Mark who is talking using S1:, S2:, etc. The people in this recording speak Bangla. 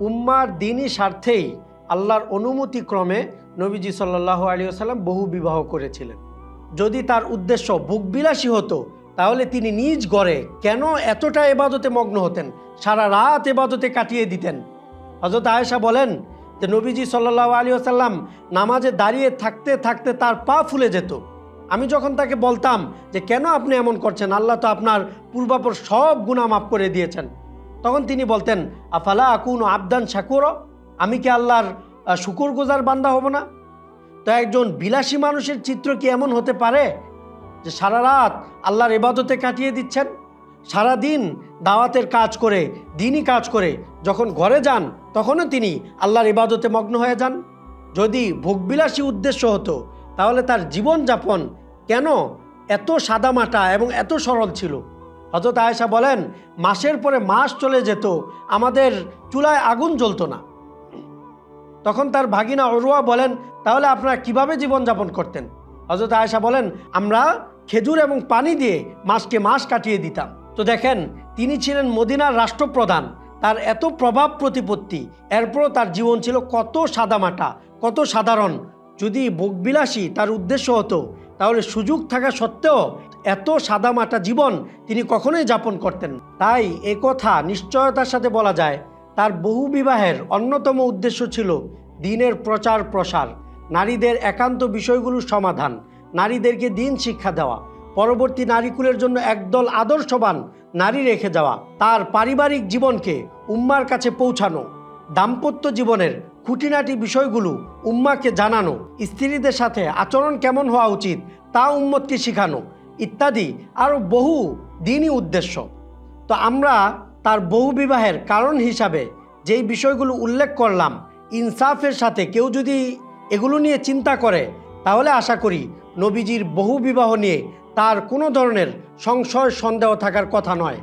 S1: উম্মার দিনই স্বার্থেই আল্লাহর অনুমতি ক্রমে নবীজি সাল্লাহ আলী আসাল্লাম বহু বিবাহ করেছিলেন। যদি তার উদ্দেশ্য বুকবিলাসী হতো, তাহলে তিনি নিজ গড়ে কেন এতটা এবাদতে মগ্ন হতেন? সারা রাত এবাদতে কাটিয়ে দিতেন। হজরত আয়েশা বলেন যে, নবীজি সাল্লাহ আলী আসাল্লাম নামাজে দাঁড়িয়ে থাকতে থাকতে তার পা ফুলে যেত। আমি যখন তাকে বলতাম যে, কেন আপনি এমন করছেন? আল্লাহ তো আপনার পূর্বাপর সব গুণা মাফ করে দিয়েছেন। তখন তিনি বলতেন, আফালা আকুন আবদান শাকুর? আমি কি আল্লাহর শুকুর গোজার বান্দা হব না? তো একজন বিলাসী মানুষের চিত্র কি এমন হতে পারে যে সারা রাত আল্লাহর এবাদতে কাটিয়ে দিচ্ছেন? সারা দিন দাওয়াতের কাজ করে, দিনই কাজ করে, যখন ঘরে যান, তখনও তিনি আল্লাহর ইবাদতে মগ্ন হয়ে যান? যদি ভোগবিলাসী উদ্দেশ্য হতো, তাহলে তার জীবনযাপন কেন এত সাদামাটা এবং এত সরল ছিল? হজরত আয়েশা বলেন, মাসের পরে মাস চলে যেত, আমাদের চুলায় আগুন জ্বলতো না। তখন তার ভাগিনা অরুয়া বলেন, তাহলে আপনারা কীভাবে জীবনযাপন করতেন? হজরত আয়েশা বলেন, আমরা খেজুর এবং পানি দিয়ে মাসকে মাস কাটিয়ে দিতাম। তো দেখেন, তিনি ছিলেন মদিনার রাষ্ট্রপ্রধান। তার এত প্রভাব প্রতিপত্তি, এরপরও তার জীবন ছিল কত সাদামাটা, কত সাধারণ। যদি ভোগবিলাসী তার উদ্দেশ্য হতো তাহলে সুযোগ থাকা সত্ত্বেও এত সাদামাটা জীবন তিনি কখনোই যাপন করতেন তাই এ কথা নিশ্চয়তার সাথে বলা যায়, তার বহু বিবাহের অন্যতম উদ্দেশ্য ছিল দিনের প্রচার প্রসার, নারীদের একান্ত বিষয়গুলোর সমাধান, নারীদেরকে দিন শিক্ষা দেওয়া, পরবর্তী নারীকুলের জন্য একদল আদর্শবান নারী রেখে যাওয়া, তার পারিবারিক জীবনকে উম্মার কাছে পৌঁছানো, দাম্পত্য জীবনের খুঁটিনাটি বিষয়গুলো উম্মাকে জানানো, স্ত্রীদের সাথে আচরণ কেমন হওয়া উচিত তা উম্মতকে শেখানো ইত্যাদি আরও বহু দিনই উদ্দেশ্য। তো আমরা তার বহু বিবাহের কারণ হিসাবে যেই বিষয়গুলো উল্লেখ করলাম, ইনসাফের সাথে কেউ যদি এগুলো নিয়ে চিন্তা করে, তাহলে আশা করি নবীজির বহু বিবাহ নিয়ে তার কোনো ধরনের সংশয়, সন্দেহ থাকার কথা নয়।